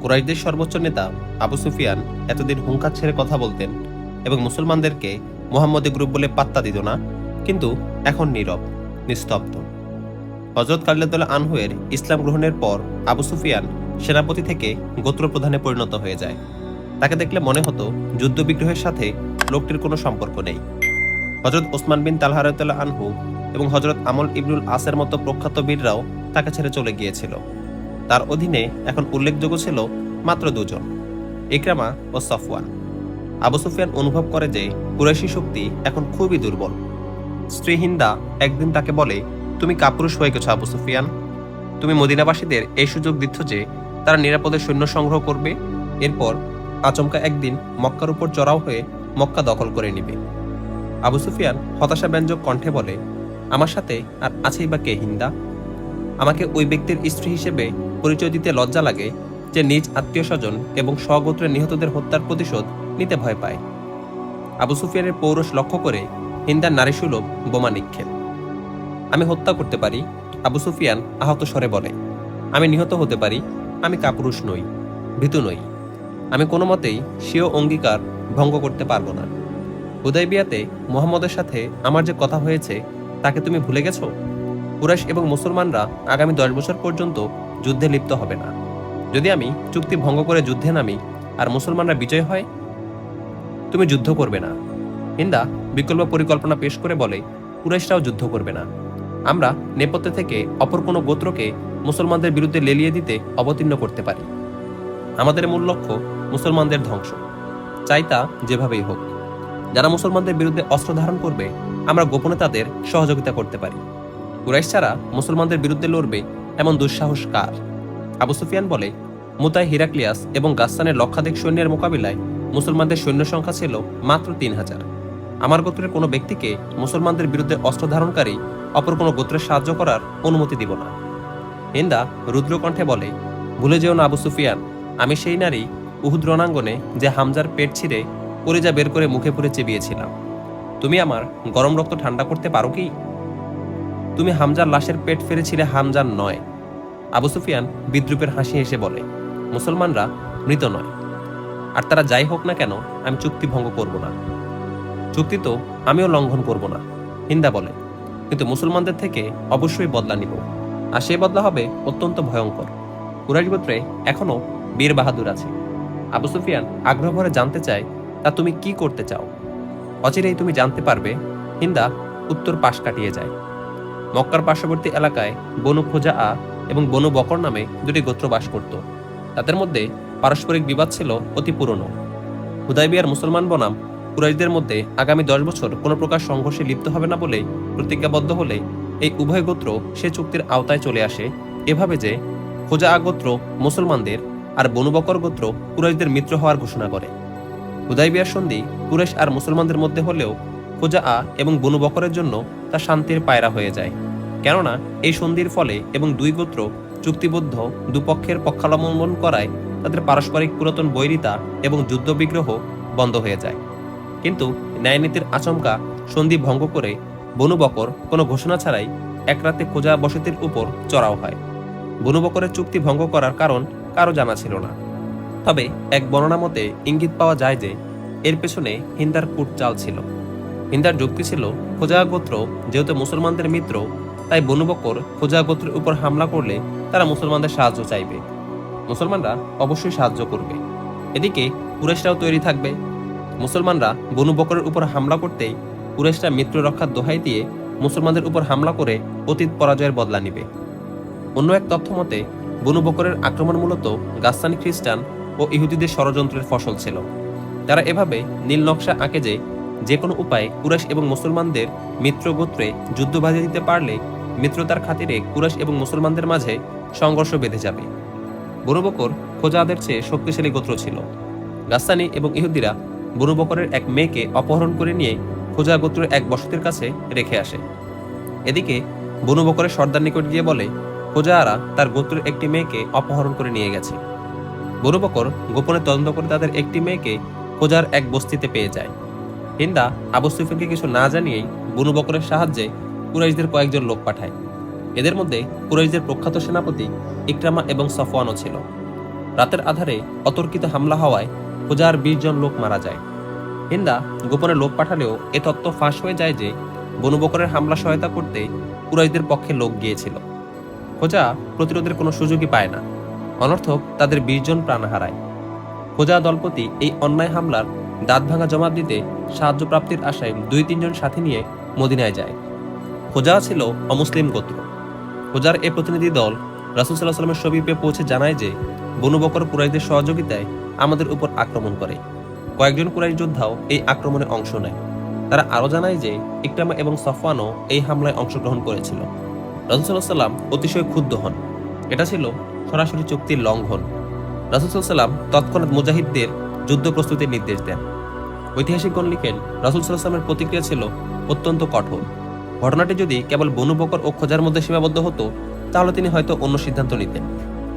কুরাইশদের সর্বোচ্চ নেতা আবু সুফিয়ান এতদিন হুঙ্কার ছেড়ে কথা বলতেন এবং মুসলমানদেরকে মোহাম্মদী গ্রুপ বলে পাত্তা দিত না, কিন্তু এখন নীরব, নিস্তব্ধ। হজরত কাল্লাদুল্লাহ আনহুয়ের ইসলাম গ্রহণের পর আবু সুফিয়ান সেনাপতি থেকে গোত্রপ্রধানে পরিণত হয়ে যায়। তাকে দেখলে মনে হতো যুদ্ধবিগ্রহের সাথে লোকটির কোনো সম্পর্ক নেই। হজরত ওসমান বিন তালহারতুল্লাহ আনহু এবং হজরত আমল ইবনুল আসের মতো প্রখ্যাত বীররাও তাকে ছেড়ে চলে গিয়েছিল। তার অধীনে এখন উল্লেখযোগ্য ছিল মাত্র দুজন, ইকরামা ও সফওয়ান। আবু সুফিয়ান অনুভব করে যে কুরাইশি শক্তি এখন খুবই দুর্বল। স্ত্রী একদিন তাকে বলে, তুমি কাপুরুষ হয়ে গেছো আবু সুফিয়ান। তুমি মদিনাবাসীদের এই সুযোগ দিচ্ছ যে তারা নিরাপদে সৈন্য সংগ্রহ করবে। এরপর আচমকা একদিন মক্কার উপর চড়াও হয়ে মক্কা দখল করে নিবে। আবু সুফিয়ান হতাশাব্যঞ্জক কণ্ঠে বলে, আমার সাথে আর আছেই বা কে হিন্দা? আমাকে ওই ব্যক্তির স্ত্রী হিসেবে পরিচয় দিতে লজ্জা লাগে যে নিজ আত্মীয় স্বজন এবং স্বগোত্রের নিহতদের হত্যার প্রতিশোধ নিতে ভয় পায়। আবু সুফিয়ানের পৌরষ লক্ষ্য করে হিন্দার নারীসুলভ বোমা নিক্ষেপ। আমি হত্যা করতে পারি, আবু সুফিয়ান আহত স্বরে বলে। আমি নিহত হতে পারি, আমি কাপুরুষ নই, ভীতু নই। আমি কোনো মতেই স্বীয় অঙ্গীকার ভঙ্গ করতে পারব না। হুদাইবিয়াতে মোহাম্মদের সাথে আমার যে কথা হয়েছে, তাকে তুমি ভুলে গেছো? কুরাইশ এবং মুসলমানরা আগামী দশ বছর পর্যন্ত যুদ্ধে লিপ্ত হবে না। যদি আমি চুক্তি ভঙ্গ করে যুদ্ধে নামি আর মুসলমানরা বিজয় হয়, তুমি যুদ্ধ করবে না। হিন্দা বিকল্প পরিকল্পনা পেশ করে বলে, কুরাইশরাও যুদ্ধ করবে না। আমরা নেপথ্যে থেকে অপর কোনো গোত্রকে মুসলমানদের বিরুদ্ধে লেলিয়ে দিতে অবতীর্ণ করতে পারি। আমাদের মূল লক্ষ্য মুসলমানদের ধ্বংস। চাই তা যেভাবেই হোক। যারা মুসলমানদের বিরুদ্ধে অস্ত্র ধারণ করবে, আমরা গোপনে তাদের সহযোগিতা করতে পারি। কুরাইশ ছাড়া মুসলমানদের বিরুদ্ধে লড়বে এমন দুঃসাহস কার? আবু সুফিয়ান বলে, মুতাই হিরাক্লিয়াস এবং গাস্তানের লক্ষাধিক সৈন্যের মোকাবিলায় মুসলমানদের সৈন্য সংখ্যা ছিল মাত্র তিন হাজার। আমার গোত্রের কোনো ব্যক্তিকে মুসলমানদের বিরুদ্ধে অস্ত্র ধারণকারী অপর কোনো গোত্রের সাহায্য করার অনুমতি দিব না। হিন্দা রুদ্রকণ্ঠে বলে, ভুলে যেও না আবু সুফিয়ান, আমি সেই নারী উহুদ রণাঙ্গনে যে হামজার পেট ছিঁড়ে কলিজা বের করে মুখে পুরে চেবিয়েছিলাম। তুমি আমার গরম রক্ত ঠান্ডা করতে পারো কি? তুমি হামজার লাশের পেট ফেরেছিলে হামজার নয়। আবু সুফিয়ান বিদ্রুপের হাসি হেসে বলে, মুসলমানরা মৃত নয়। আর তারা যাই হোক না কেন, আমি চুক্তি ভঙ্গ করব না। চুক্তি তো আমিও লঙ্ঘন করব না। হিন্দা বলে, কিন্তু মুসলমানদের থেকে অবশ্যই বদলা নিব। আর সেই বদলা হবে অত্যন্ত ভয়ঙ্কর। কুরাইশ গোত্রে এখনও বীর বাহাদুর আছে। আবু সুফিয়ান আগ্রহ ভরে জানতে চায়, তা তুমি কি করতে চাও? অচিরেই তুমি জানতে পারবে, হিন্দা উত্তর পাশ কাটিয়ে যায়। মক্কার পার্শ্ববর্তী এলাকায় বনু খোজা আ এবং বনু বকর নামে দুটি গোত্র বাস করত। তাদের মধ্যে পারস্পরিক বিবাদ ছিল অতি পুরনো। হুদাইবিয়ার মুসলমান বনাম কুরাইশদের মধ্যে আগামী দশ বছর কোনো প্রকার সংঘর্ষে লিপ্ত হবে না বলে প্রতিজ্ঞাবদ্ধ হলে এই উভয় গোত্র সে চুক্তির আওতায় চলে আসে। এভাবে যে খোজা আ গোত্র মুসলমানদের আর বনু বকর গোত্র কুরাইশদের মিত্র হওয়ার ঘোষণা করে। হুদাইবিয়ার সন্ধি কুরেশ আর মুসলমানদের মধ্যে হলেও খোজা আ এবং বনু বকরের জন্য তা শান্তির পায়রা হয়ে যায়। কেননা, এই সন্ধির ফলে এবং দুই গোত্র চুক্তিবদ্ধ দুপক্ষের পক্ষাবলম্বন করায় তাদের পারস্পরিক পুরাতন বৈরিতা এবং যুদ্ধবিগ্রহ বন্ধ হয়ে যায়। কিন্তু ন্যায়নীতির আচমকা সন্ধি ভঙ্গ করে বনু বকর কোনো ঘোষণা ছাড়াই এক রাতে খোঁজা বসতির উপর চড়াও হয়। বনু বকরের চুক্তি ভঙ্গ করার কারণ কারও জানা ছিল না। তবে এক বর্ণনা মতে ইঙ্গিত পাওয়া যায় যে, এর পেছনে হিন্দার কূট চাল ছিল। হিন্দার যুক্তি ছিল খোজা গোত্র যেহেতু মুসলমানদের মিত্র, তাই বনু বকর খোজা গোত্রের উপর হামলা করলে তারা মুসলমানদের সাহায্য চাইবে। মুসলমানরা অবশ্যই সাহায্য করবে। এদিকে কুরেশরাও তৈরি থাকবে। মুসলমানরা বনু বকরের উপর হামলা করতেই কুরেশরা মিত্র রক্ষার দোহাই দিয়ে মুসলমানদের উপর হামলা করে অতীত পরাজয়ের বদলা নিবে। অন্য এক তথ্য মতে, বনু বকরের আক্রমণ মূলত গাস্তানি খ্রিস্টান ও ইহুদিদের ষড়যন্ত্রের ফসল ছিল। তারা এভাবে নীল নকশা আঁকে যে যে কোনো উপায়ে কুরাশ এবং মুসলমানদের মিত্র গোত্রে যুদ্ধ বাজিয়ে দিতে পারলে মিত্রতার খাতিরে কুরাশ এবং মুসলমানদের মাঝে সংঘর্ষ বেঁধে যাবে। বনু বকর খোজাদের চেয়ে শক্তিশালী গোত্র ছিল। গাস্তানি এবং ইহুদিরা বনু বকরের এক মেয়েকে অপহরণ করে নিয়ে খোজা গোত্রের এক বসতির কাছে রেখে আসে। এদিকে বনু বকরের সর্দার নিকট গিয়ে বলে খোজাহারা তার গোত্রের একটি মেয়েকে অপহরণ করে নিয়ে গেছে। বনু বকর গোপনে তদন্ত করে তাদের একটি মেয়েকে খোজার এক বস্তিতে পেয়ে যায়। হিন্দা আবু সুফিয়ানকে কিছু না জানিয়েই বনু বকরের সাহায্যে কুরাইশদের কয়েকজন লোক পাঠায়। এদের মধ্যে কুরাইশদের প্রখ্যাত সেনাপতি ইকরামা এবং সফওয়ানও ছিল। রাতের আধারে অতর্কিত হামলা হওয়ায় খোঁজার বিশ জন লোক মারা যায়। হিন্দা গোপনে লোক পাঠালেও এ তত্ত্ব ফাঁস হয়ে যায় যে বনু বকরের হামলা সহায়তা করতে কুরাইশদের পক্ষে লোক গিয়েছিল। খোঁজা প্রতিরোধের কোনো সুযোগই পায় না। অনর্থক তাদের বিশ জন প্রাণ হারায়। খোঁজা দলপতি এই অন্যায় হামলার দাঁত ভাঙা জবাব দিতে সাহায্য প্রাপ্তির আশায় দুই তিনজন সাথী নিয়ে মদিনায় যায়। খোঁজা ছিল অমুসলিম গোত্র। খোঁজার এ প্রতিনিধি দল রাসুল সাল্লাহ সাল্লামের সবিপে পৌঁছে জানায় যে, বনু কুরাইদের সহযোগিতায় আমাদের উপর আক্রমণ করে। কয়েকজন কুরাইশ যোদ্ধাও এই আক্রমণে অংশ নেয়। তারা আরও জানায় যে, ইকরামা এবং সফওয়ানও এই হামলায় অংশগ্রহণ করেছিল। রাসুল সাল্লাম অতিশয় ক্ষুব্ধ হন। এটা ছিল সরাসরি চুক্তির লঙ্ঘন। রাসুল সাল্লাম তৎক্ষণাৎ মুজাহিদদের যুদ্ধ প্রস্তুতির নির্দেশ দেন। ঐতিহাসিকগণ লিখেন রাসুল সাল্লামের প্রতিক্রিয়া ছিল অত্যন্ত কঠোর। ঘটনাটি যদি কেবল বনু বকর ও খোঁজার মধ্যে সীমাবদ্ধ হতো, তাহলে তিনি হয়তো অন্য সিদ্ধান্ত নিতেন।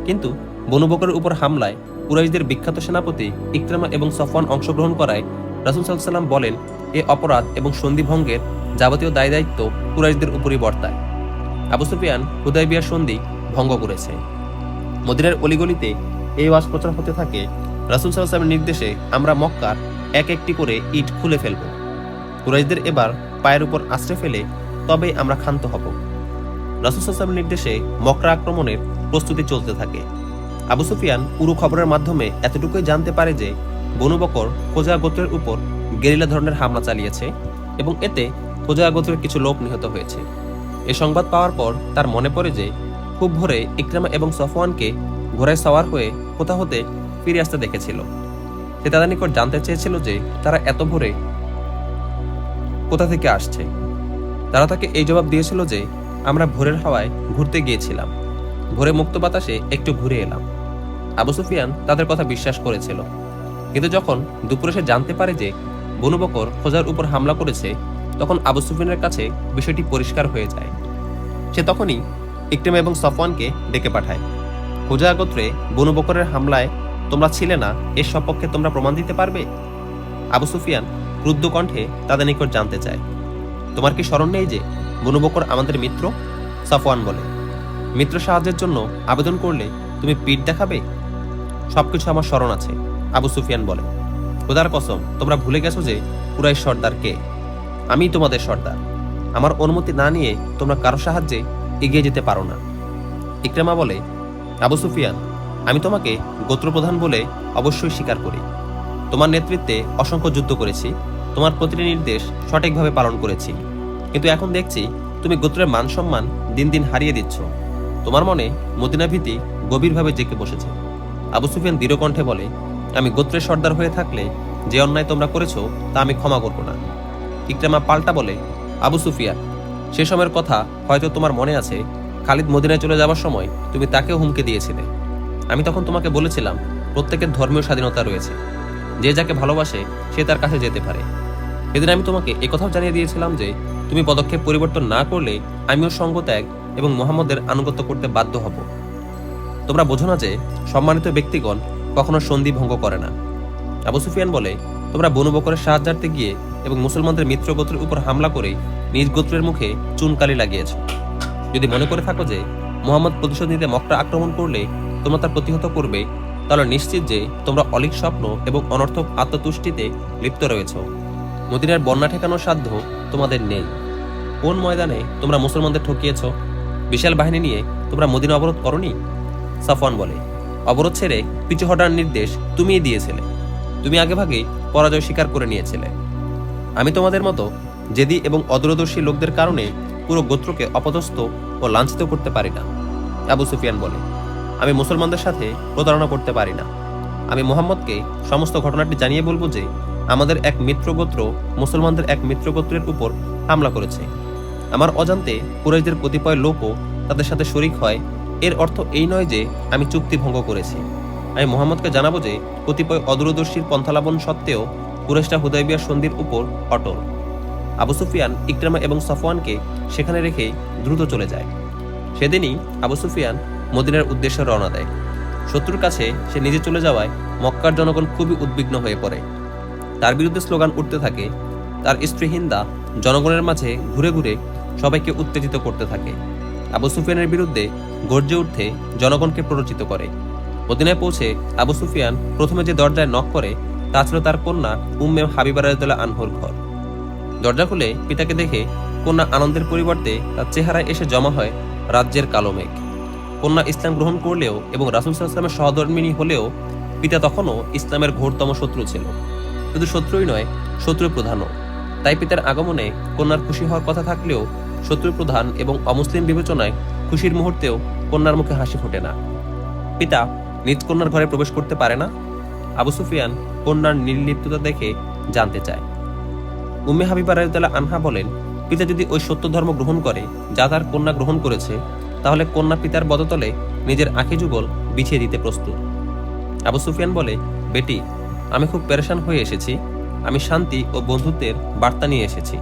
কিন্তু বনু বকরের উপর হামলায় কুরাইশদের বিখ্যাত সেনাপতি ইকরামা এবং সফওয়ান অংশগ্রহণ করায় রাসুল সাল্লাম বলেন, এ অপরাধ এবং সন্ধিভঙ্গের যাবতীয় দায় দায়িত্ব কুরাইশদের উপরই বর্তায়। আবু সুফিয়ান হুদাইবিয়ার সন্ধি ভঙ্গ করেছে। মদিনার অলিগলিতে এই ওয়াজ প্রচার হতে থাকে রাসুল সাল্লামের নির্দেশে আমরা মক্কার এক একটি করে ইট খুলে ফেলব। কুরাইশদের এবার পায়ের উপর আশ্রে ফেলে তবেই আমরা ক্ষান্ত হব। রাসুল সাল্লামের নির্দেশে মক্কা আক্রমণের প্রস্তুতি চলতে থাকে। আবু সুফিয়ান পুরো খবরের মাধ্যমে এতটুকুই জানতে পারে যে বনু বকর খোজা গোত্রের উপর গেরিলা ধরনের হামলা চালিয়েছে এবং এতে খোজা গোত্রের কিছু লোক নিহত হয়েছে। এ সংবাদ পাওয়ার পর তার মনে পড়ে যে খুব ভোরে ইকরামা এবং সফওয়ানকে ঘোড়ায় সওয়ার হয়ে কোথা হতে ফিরে আসতে দেখেছিল। সে তাদের নিকট জানতে চেয়েছিল যে তারা এত ভোরে কোথা থেকে আসছে। তারা তাকে এই জবাব দিয়েছিল যে, আমরা ভোরের হাওয়ায় ঘুরতে গিয়েছিলাম। ভোরে মুক্ত বাতাসে একটু ঘুরে এলাম। আবু সুফিয়ান তাদের কথা বিশ্বাস করেছিল। কিন্তু যখন দুপুরে সে জানতে পারে যে বনু বকর খোঁজার উপর হামলা করেছে, তখন আবু সুফিয়ানের কাছে বিষয়টি পরিষ্কার হয়ে যায়। সে তখনই ইকরিমা এবং সফওয়ানকে ডেকে পাঠায়। খোজা গোত্রে বনু বকরের হামলায় তোমরা ছিলে না এর সপক্ষে তোমরা প্রমাণ দিতে পারবে? আবু সুফিয়ান ক্রুদ্ধ কণ্ঠে তাদের নিকট জানতে চায়, তোমার কি স্মরণ নেই যে বনু বকর আমাদের মিত্র? সাফওয়ান বলে, মিত্র সাহায্যের জন্য আবেদন করলে তুমি পিঠ দেখাবে? সবকিছু আমার স্মরণ আছে। আবু সুফিয়ান বলে, খোদার কসম, তোমরা ভুলে গেছো যে কুরাই সর্দার কে? আমি তোমাদের সর্দার। আমার অনুমতি না নিয়ে তোমরা কারও সাহায্যে এগিয়ে যেতে পারো না। ইকরামা বলে, আবু সুফিয়ান আমি তোমাকে গোত্রপ্রধান বলে অবশ্যই স্বীকার করি। তোমার নেতৃত্বে অসংখ্য যুদ্ধ করেছি, তোমার প্রতিটি নির্দেশ সঠিকভাবে পালন করেছি। কিন্তু এখন দেখছি তুমি গোত্রের মান সম্মান দিন দিন হারিয়ে দিচ্ছ। তোমার মনে মদিনা ভীতি গভীরভাবে জেঁকে বসেছে। আবু সুফিয়ান দৃঢ়কণ্ঠে বলে, আমি গোত্রের সর্দার হয়ে থাকলে যে অন্যায় তোমরা করেছ তা আমি ক্ষমা করব না। ইকরামা পাল্টা বলে, আবু সুফিয়া সে সময়ের কথা হয়তো তোমার মনে আছে। খালিদ মদিনায় চলে যাওয়ার সময় তুমি তাকেও হুমকি দিয়েছিলে। আমি তখন তোমাকে বলেছিলাম, প্রত্যেকের ধর্মীয় স্বাধীনতা রয়েছে। যে যাকে ভালোবাসে, সে তার কাছে যেতে পারে। সেদিন আমি তোমাকে একথাও জানিয়ে দিয়েছিলাম যে, তুমি পদক্ষেপ পরিবর্তন না করলে আমিও সঙ্গ ত্যাগ এবং মোহাম্মদের আনুগত্য করতে বাধ্য হব। তোমরা বোঝো না যে, সম্মানিত ব্যক্তিগণ কখনো সন্ধি ভঙ্গ করে না। আবু সুফিয়ান বলে, তোমরা বনু বকরের সাহায্যার্থে গিয়ে এবং মুসলমানদের মিত্র গোত্রের উপর হামলা করে নিজ গোত্রের মুখে চুনকালি লাগিয়েছ। যদি মনে করে থাকো যে, মোহাম্মদ প্রতিশোধ নিতে মক্কা আক্রমণ করলে তোমরা তার প্রতিহত করবে, তাহলে নিশ্চিত যে তোমরা অলিক স্বপ্ন এবং অনর্থক আত্মতুষ্টিতে লিপ্ত রয়েছ। মদিনার বন্যা ঠেকানোর সাধ্য তোমাদের নেই। কোন ময়দানে তোমরা মুসলমানদের ঠকিয়েছ? বিশাল বাহিনী নিয়ে তোমরা মদিনা অবরোধ করনি? সাফওয়ান বলে, অবরোধ ছেড়ে পিছু হটার নির্দেশ তুমিই দিয়েছিলে। তুমি আগেভাগেই পরাজয় স্বীকার করে নিয়েছিলে। আমি তোমাদের মতো জেদি এবং অদূরদর্শী লোকদের কারণে পুরো গোত্রকে অপদস্থ ও লাঞ্ছিত করতে পারি না, আবু সুফিয়ান বলে। আমি মুসলমানদের সাথে প্রতারণা করতে পারি না। আমি মোহাম্মদকে সমস্ত ঘটনাটি জানিয়ে বলব যে, আমাদের এক মিত্রগোত্র মুসলমানদের এক মিত্রগোত্রের উপর হামলা করেছে। আমার অজান্তে কুরাইশদের কতিপয় লোকও তাদের সাথে শরিক হয়। এর অর্থ এই নয় যে, আমি চুক্তি ভঙ্গ করেছি। আমি মোহাম্মদকে জানাব যে, কতিপয় অদূরদর্শীর পন্থালাবন সত্ত্বেও কুরেশটা হুদাইবিয়ার সন্ধির উপর অটল। আবু সুফিয়ান, ইকরামা এবং সফওয়ানকে সেখানে রেখে দ্রুত চলে যায়। সেদিনই আবু সুফিয়ান মদিনার উদ্দেশ্যে রওনা দেয়। শত্রুর কাছে সে নিজে চলে যাওয়ায় মক্কার জনগণ খুবই উদ্বিগ্ন হয়ে পড়ে। তার বিরুদ্ধে স্লোগান উঠতে থাকে, তার স্ত্রী হিন্দা জনগণের মাঝে ঘুরে ঘুরে সবাইকে উত্তেজিত করতে থাকে। আবু সুফিয়ানের বিরুদ্ধে গর্জে উঠতে জনগণকে প্ররোচিত করে। মদিনায় পৌঁছে আবু সুফিয়ান প্রথমে যে দরজায় নক করে, তা ছিল তার কন্যা উম্মে হাবিবা আনহুর ঘর। দরজা খুলে পিতাকে দেখে কন্যা আনন্দের পরিবর্তে তার চেহারায় এসে জমা হয় রাজ্যের কালো মেঘ। কন্যা ইসলাম গ্রহণ করলেও এবং রাসুল সাল্লামের সহধর্মিনী হলেও পিতা তখনও ইসলামের ঘোরতম শত্রু ছিল। শুধু শত্রুই নয় শত্রু প্রধানও তাই পিতার আগমনে কন্যার খুশি হওয়ার কথা থাকলেও শত্রু প্রধান এবং অমুসলিম বিবেচনায় খুশির মুহূর্তেও কন্যার মুখে হাসি ফোটে না। পিতা নিজ কন্যার ঘরে প্রবেশ করতে পারে না। আবু সুফিয়ান কন্যার নির্লিপ্ততা দেখে জানতে চায়। উম্মে হাবিবা রাদিয়াল্লাহু আনহা বলেন, পিতা যদি ওই সত্য ধর্ম গ্রহণ করে যা তার কন্যা গ্রহণ করেছে তাহলে কন্যা পিতার বদতলে নিজের আঁখি যুগল বিছিয়ে দিতে প্রস্তুত। আবু সুফিয়ান বলে, বেটি, আমি খুব পেরেশান হয়ে এসেছি। আমি শান্তি ও বন্ধুত্বের বার্তা নিয়ে এসেছি।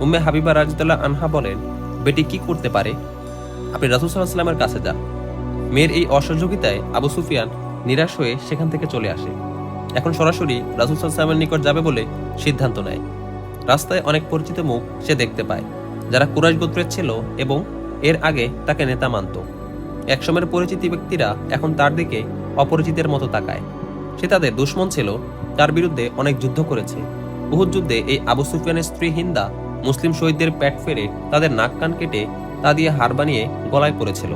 উম্মে হাবিবা রাজিদুল্লাহ আনহা বলেন, বেটি, কি করতে পারে? আপনি রাসুল সাল্লাহ সাল্লামের কাছে যান। মেয়ের এই অসহযোগিতায় আবু সুফিয়ান নিরাশ হয়ে সেখান থেকে চলে আসে। এখন সরাসরি রাসুল সাল্লামের নিকট যাবে বলে সিদ্ধান্ত নেয়। রাস্তায় অনেক পরিচিত মুখ সে দেখতে পায়, যারা কুরাইশ গোত্রের ছিল এবং এর আগে তাকে নেতা মানত। একসময়ের পরিচিত ব্যক্তিরা এখন তার দিকে অপরিচিতের মতো তাকায়। সে তাদের দুশ্মন ছিল, তার বিরুদ্ধে অনেক যুদ্ধ করেছে। উহুদ যুদ্ধে এই আবু সুফিয়ানের স্ত্রী হিন্দা মুসলিম শহীদদের পেট ফেরে তাদের নাক কান কেটে তা দিয়ে হার বানিয়ে গলায় পড়েছিল।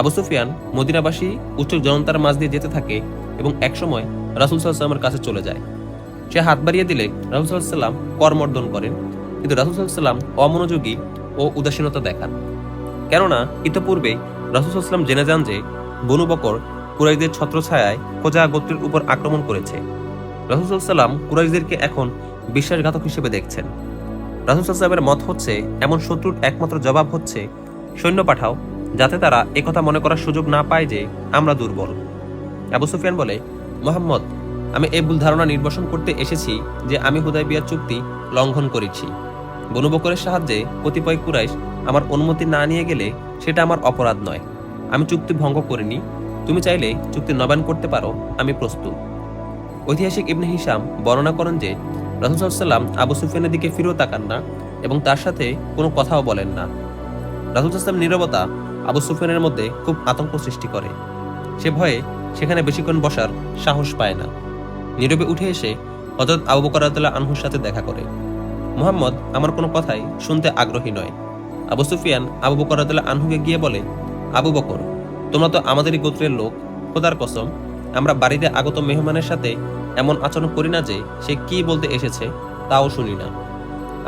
আবু সুফিয়ান মদিনাবাসী উচ্চ জনতার মাঝ দিয়ে যেতে থাকে এবং একসময় রাসুল সাল্লামের কাছে চলে যায়। সে হাত বাড়িয়ে দিলে রাসুল সাল্লাম করমর্দন করেন, কিন্তু রাসুল সাল্লাম অমনোযোগী ও উদাসীনতা দেখান। কেননা ইতপূর্বে রাসুল সাল্লাম জেনে যান যে বনু বকর কুরাইদের ছত্রছায়ায় খোজা গোত্রের উপর আক্রমণ করেছে। রাসুল সাল্লাম কুরাইশদেরকে এখন বিশ্বাসঘাতক হিসেবে দেখছেন। রাসুল সাল্লামের মত হচ্ছে, এমন শত্রুর একমাত্র জবাব হচ্ছে, সৈন্য পাঠাও, যাতে তারা একথা মনে করার সুযোগ না পায় যে আমরা দুর্বল। আবু সুফিয়ান বলে, মোহাম্মদ, আমি এই ভুল ধারণা নির্বাসন করতে এসেছি যে আমি হুদায় বিয়ার চুক্তি লঙ্ঘন করেছি। বনু বকরের সাহায্যে কতিপয় কুরাইশ আমার অনুমতি না নিয়ে গেলে সেটা আমার অপরাধ নয়। আমি চুক্তি ভঙ্গ করিনি। তুমি চাইলে চুক্তি নবায়ন করতে পারো। আমি প্রস্তুত। ঐতিহাসিক ইবনে হিসাম বর্ণনা করেন যে, রাসুল সাল্লাম আবু সুফিয়ানের দিকে ফিরেও তাকান না এবং তার সাথে কোনো কথাও বলেন না। রাসুল সাল্লাম নীরবতা আবু সুফিয়ানের মধ্যে খুব আতঙ্ক সৃষ্টি করে। সে ভয়ে সেখানে বেশিক্ষণ বসার সাহস পায় না। নীরবে উঠে এসে হজরত আবু বকর রাদিয়াল্লাহু আনহুর সাথে দেখা করে। মোহাম্মদ আমার কোনো কথাই শুনতে আগ্রহী নয়। আবু সুফিয়ান আবু বকর আনহুকে গিয়ে বলে, আবু বকর, তোমরা তো আমাদেরই গোত্রের লোক, খোদার কসম, আমরা বাড়িতে আগত মেহমানের সাথে এমন আচরণ করি না যে সে কি বলতে এসেছে তাও শুনি না।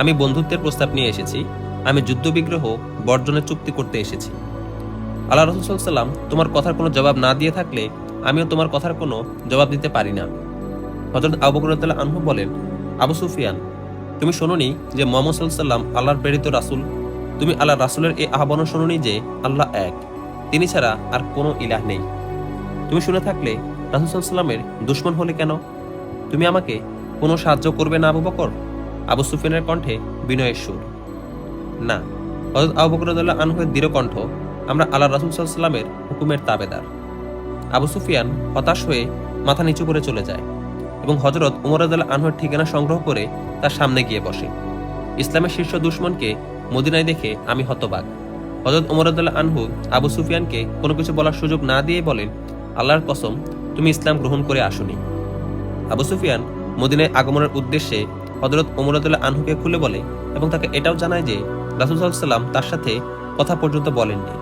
আমি বন্ধুত্বের প্রস্তাব নিয়ে এসেছি, আমি যুদ্ধবিগ্রহ বর্জনের চুক্তি করতে এসেছি। আল্লাহ রসুল সাল্লাম তোমার কথার কোনো জবাব না দিয়ে থাকলে আমিও তোমার কথার কোনো জবাব দিতে পারি না। হজরত আবু বকর রাদিয়াল্লাহু আনহু বলেন, আবু সুফিয়ান তুমি শোনোনি যে মোহাম্মদ সাল্লাম আল্লাহর প্রেরিত রাসূল? তুমি আল্লাহ রাসূলের এই আহ্বানও শোনোনি যে আল্লাহ এক। তিনি ছাড়া আর কোনো ইলাহ নেই। তুমি শুনে থাকলে রাসূল সাল্লামের দুশ্মন হলে কেন? তুমি আমাকে কোনো সাহায্য করবে না আবু বকর? আবু সুফিয়ানের কণ্ঠে বিনয়ের সুর। না হজরত আবু বকর আনহুয়ের দৃঢ় কণ্ঠ আমরা আল্লাহ রাসূল সাল্লামের হুকুমের তাবেদার। আবু সুফিয়ান হতাশ হয়ে মাথা নিচু করে চলে যায়। এবং হজরত উমর আদাল্লাহ আনহুর ঠিকানা সংগ্রহ করে তার সামনে গিয়ে বসে। ইসলামের শীর্ষ দুশ্মনকে মদিনায় দেখে আমি হতবাক। হজরত উমর আদাল্লাহ আনহু আবু সুফিয়ানকে কোনো কিছু বলার সুযোগ না দিয়ে বলেন, আল্লাহর কসম, তুমি ইসলাম গ্রহণ করে আসুনি। আবু সুফিয়ান মদিনায় আগমনের উদ্দেশ্যে হজরত উমর আদাল্লাহ আনহুকে খুলে বলে এবং তাকে এটাও জানায় যে, রাসুল সাল্লাম তার সাথে কথা পর্যন্ত বলেননি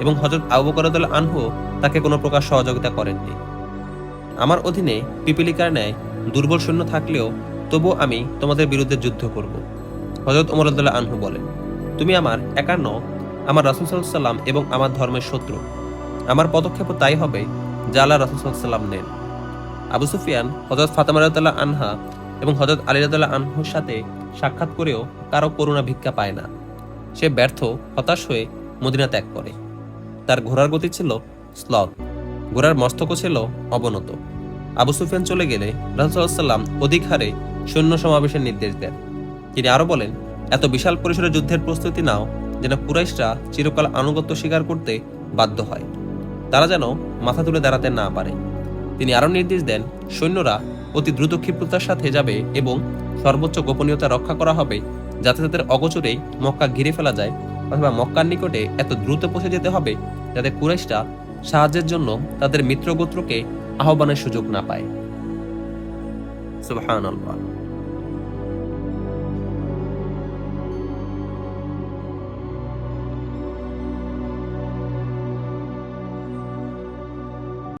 এবং হজরত আবু বকর আনহু তাকে কোনো প্রকার সহযোগিতা করেননি। আমার অধীনে পিপিলিকার ন্যায় দুর্বল সৈন্য থাকলেও তবু আমি তোমাদের বিরুদ্ধে যুদ্ধ করব। হজরত ওমর আব্দুল্লাহ আনহু বলেন, তুমি আমার একার নও, আমার রাসুল সাল্লাম এবং আমার ধর্মের শত্রু। আমার পদক্ষেপ তাই হবে যা আল্লাহ রাসুল সাল্লাম নেন। আবু সুফিয়ান হজরত ফাতেমা রাদিয়াল্লাহু আনহা এবং হজরত আলী রাদিয়াল্লাহু আনহুর সাথে সাক্ষাৎ করেও কারও করুণা ভিক্ষা পায় না। সে ব্যর্থ, হতাশ হয়ে মদিনা ত্যাগ করে। তার ঘোড়ার গতি ছিল স্লথ ঘোড়ার মস্তকও ছিল অবনত। আবু সুফিয়ান চলে গেলে রাসুলাল্লাম অধিক হারে সৈন্য সমাবেশের নির্দেশ দেন। তিনি আরও বলেন, এত বিশাল পরিসরে যুদ্ধের প্রস্তুতি নাও, যেন কুরাইশরা চিরকাল আনুগত্য স্বীকার করতে বাধ্য হয়। তারা যেন মাথা তুলে দাঁড়াতে না পারে। তিনি আরও নির্দেশ দেন, সৈন্যরা অতি দ্রুত ক্ষিপ্রতার সাথে যাবে এবং সর্বোচ্চ গোপনীয়তা রক্ষা করা হবে, যাতে তাদের অগোচরেই মক্কা ঘিরে ফেলা যায় অথবা মক্কার নিকটে এত দ্রুত পৌঁছে যেতে হবে, যাতে কুরাইশরা সাহায্যের জন্য তাদের মিত্রগোত্রকে আহ্বানের সুযোগ না পায়। সুবহানাল্লাহ।